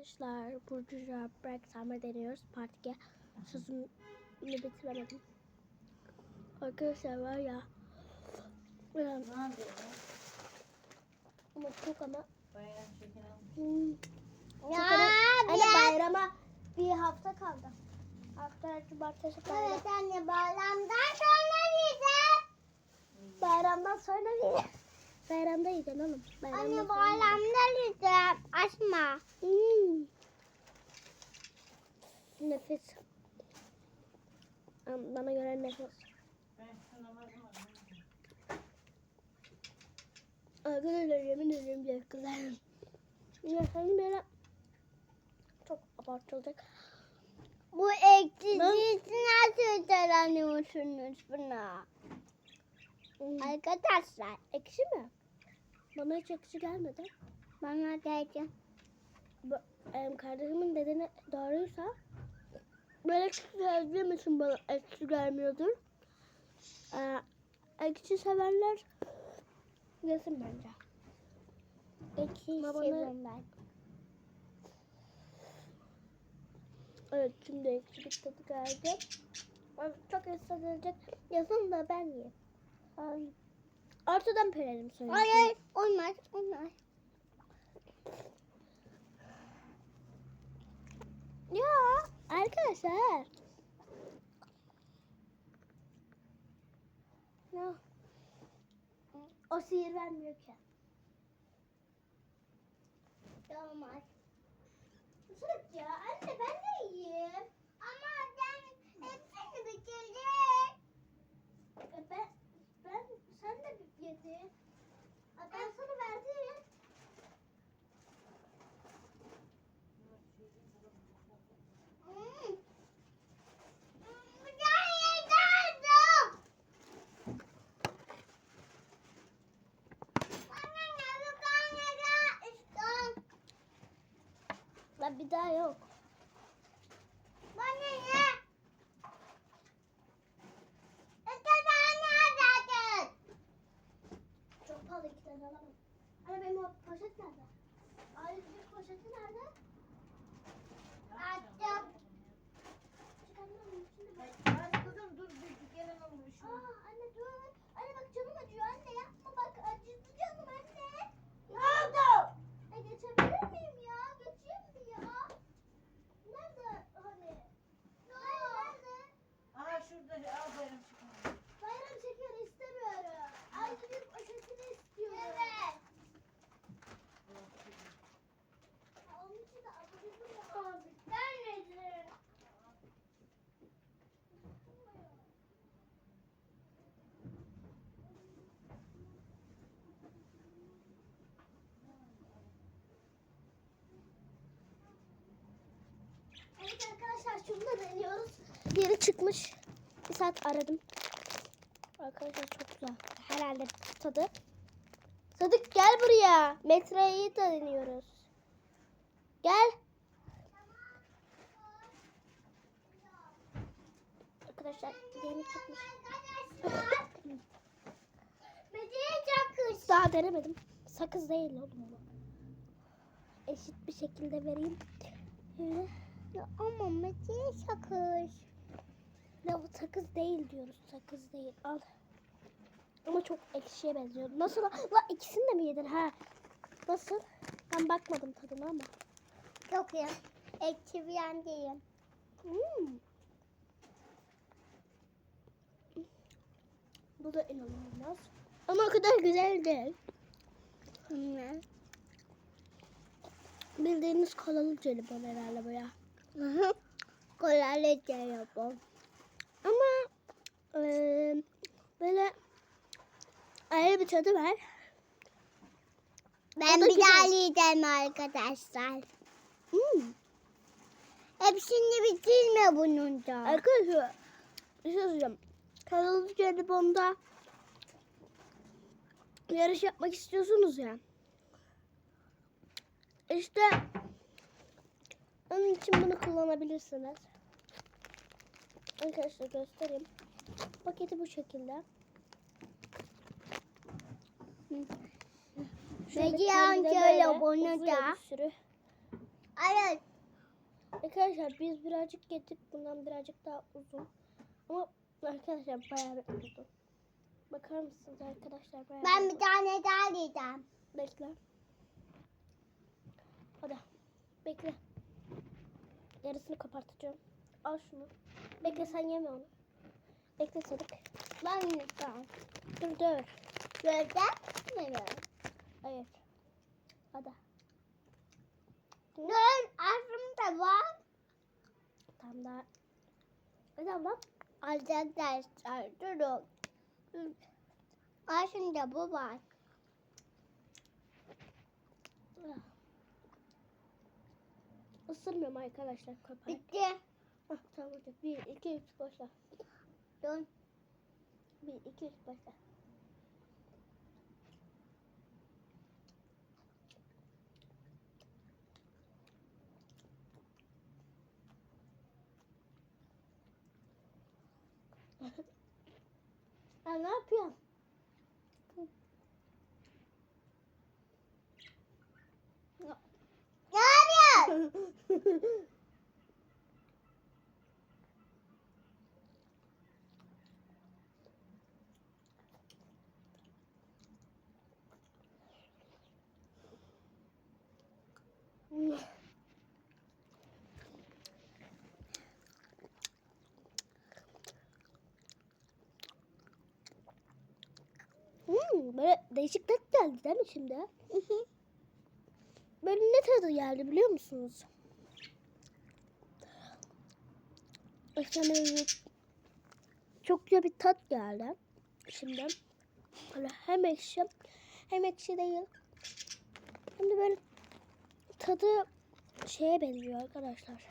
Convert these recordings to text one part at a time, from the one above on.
Arkadaşlar Burcu Raprak Summer deniyoruz. Part 2. Sözümü bitiremedim. Arkadaşlar var ya. Ne yapıyorsun? ama çok ama. Hmm, çok Ya ama. Biraz- bayrama bir hafta kaldı. Hafta cumartesi bayram. Evet anne bayramdan sonra yiyeceğim. Bayramdan sonra yine. Bayramda yiyeceksin oğlum. Bayramdan Anne bayramda yiyeceğim. Açma. Hmm. Nefis. Bana göre nefis. Arkadaşlar yemin ederim çok güzel. Ya sen böyle çok abartılacak. Bu ekşisini nasıl öğreniyorsunuz buna? Hmm. Arkadaşlar Ekşi mi? Bana hiç ekşi gelmedi. bana geldi. Bu, kardeşimin dediğine doğruysa böyle sevdiğim için bana ekşi gelmiyordur. Ee, ekşi sevenler yesin bence. Ekşi seviyorum ben. Evet şimdi ekşi bir tadı geldi. Çok hissedilecek. Yazın da ben yiyeyim. Ay. Ortadan pörelim sonra. Hayır olmaz olmaz. Ya arkadaşlar. Ya. O sihir vermiyor ki. Olmaz. Sırt ya anne ben de yiyeyim. Ama sen hepsini bitirdin. E ben, ben sen de yedin. Aa, Ben sana verdim. Hmm. La bir daha yok. Bana ne? İşte ben neredeydin? Tane alamam. Anne benim o poşet nerede? Ay bir poşeti nerede? Attım. Çıkarmam içinde bak. Hadi kızım dur bir gelen olmuş. Aa anne dur. Anne bak canım acıyor anne yapma bak acıdı canım anne. Ne oldu? E geçebilir miyim ya? Geçeyim mi ya? Nerede hani? Hayır nerede? Aha şurada al bayram şeker. Bayram şekeri istemiyorum. Ayrıca bir poşetini istiyorum. Evet. Onun için de abone olun. Ben yedim. Evet arkadaşlar şunu deniyoruz. Yeri çıkmış. Bir saat aradım. Arkadaşlar çok güzel. Herhalde tadı. Sadık gel buraya. Metreyi de deniyoruz. Gel. Arkadaşlar yeni çıkmış. Daha denemedim. Sakız değil oğlum. Eşit bir şekilde vereyim. Şöyle. Ya ama Medine çakış. Ya bu sakız değil diyoruz. Sakız değil. Al. Ama çok ekşiye benziyor. Nasıl? La ikisini de mi yedin ha? Nasıl? Ben bakmadım tadına ama. Çok iyi. Ekşi bir yan değil. Hmm. Bu da inanılmaz. Ama o kadar güzel değil. Ne? Bildiğiniz kolalı jelibon herhalde bu ya. Kolaylıca yapalım. Ama eee, böyle ayrı bir tadı var. Ben bir daha yiyeceğim arkadaşlar. Hmm. Hepsini bitirme bunun da. Arkadaşlar bir şey söyleyeceğim. Kanalı Jelibon'da yarış yapmak istiyorsunuz ya. İşte onun için bunu kullanabilirsiniz. Arkadaşlar göstereyim. Paketi bu şekilde. Peki bunu uzuyor da. Evet. Arkadaşlar biz birazcık yedik. Bundan birazcık daha uzun. Ama arkadaşlar bayağı bir uzun. Bakar mısınız arkadaşlar? Bayağı Ben bir tane daha yiyeceğim. Bekle. Hadi. Bekle. Yarısını kopartacağım. Al şunu. Bekle sen yeme onu. Bekle Sadık. Ben yiyeceğim. Dur dur. Gördün mü? Hayır. Hadi. Dur aslında var. Tamam daha. Hadi ablam. Arkadaşlar durun. Aslında bu var. Isırmıyorum arkadaşlar kopar. Bitti. Hah, tamam hadi. Bir, iki, üç başla. Dur. Bir, iki, üç başla. ya ne yapıyorsun? Ne yapıyorsun? Hmm, böyle değişik tat geldi değil mi şimdi? Böyle ne tadı geldi biliyor musunuz? Efsane çok güzel bir tat geldi. Şimdi böyle hem ekşi hem ekşi değil. Hem de böyle tadı şeye benziyor arkadaşlar.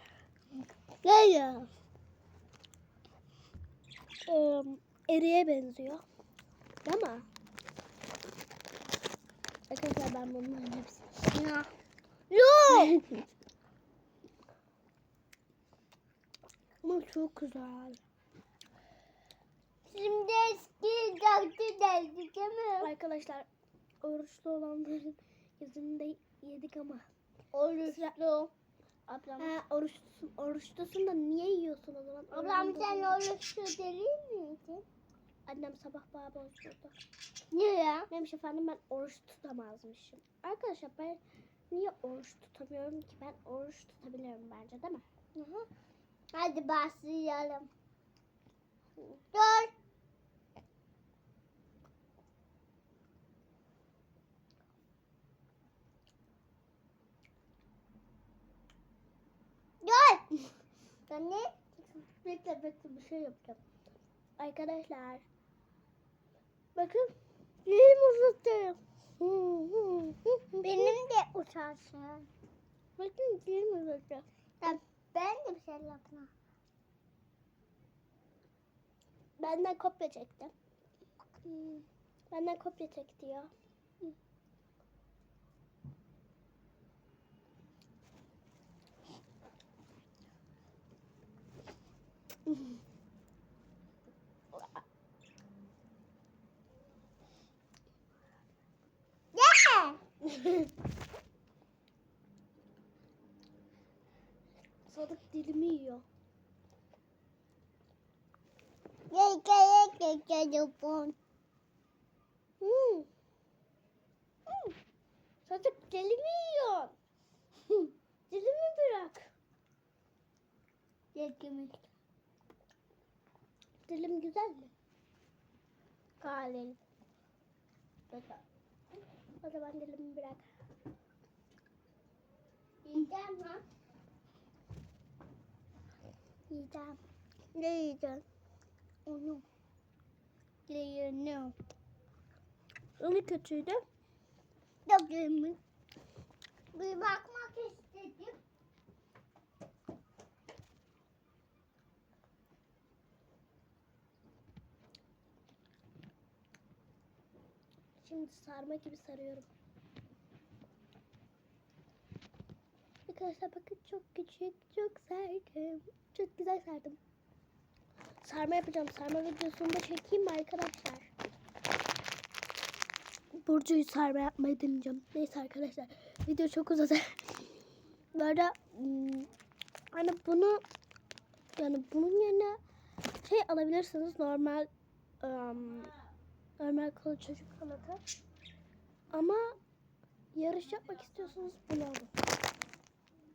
Ne ya? Ee, eriye benziyor. Ama Arkadaşlar ben bunların hepsini. Yok. Ama çok güzel. Şimdi eski deldi değil mi? Arkadaşlar oruçlu olanların yüzünde yedik ama. Oruçlu. Ablam. Ha, oruçlusun, oruçlusun da niye yiyorsun o zaman? Ablam sen oruçlu değil miydin? Annem sabah bana bozdurdu. Niye ya? Neymiş efendim ben oruç tutamazmışım. Arkadaşlar ben niye oruç tutamıyorum ki? Ben oruç tutabilirim bence değil mi? Hı hı. Hadi başlayalım. Dur. Dur. Anne. Bekle bekle bir şey yapacağım. Arkadaşlar. Bakın. Dilim uzatıyorum. Benim de uçarsın. Bakın dilim uzatıyorum. Ya ben de bir şey yapma. Benden kopya çekti. Hmm, Benden kopya çekti ya. Yeah. Sadık dilimi yiyor. Gel gel telefon. Hmm. Hmm. Sadık dilimi yiyor. dilimi bırak. Gel. Dilim güzel mi? Kalın. O zaman dilimi bırak. Yiyeceğim. Yiyeceğim. Ne yiyeceğim? Onu. Yiyeceğim? Onu kötüydü. Doktorumuz. Bir bakmak istedim. Şimdi sarma gibi sarıyorum. Arkadaşlar bakın çok küçük, çok serdim. Çok güzel sardım. Sarma yapacağım. Sarma videosunu da çekeyim mi arkadaşlar? Burcu'yu sarma yapmayı deneyeceğim. Neyse arkadaşlar. Video çok uzadı. Böyle hmm, hani bunu yani bunun yerine şey alabilirsiniz normal ım, normal kolu çocuk kanatı. Ama yarış yapmak istiyorsanız bunu alın.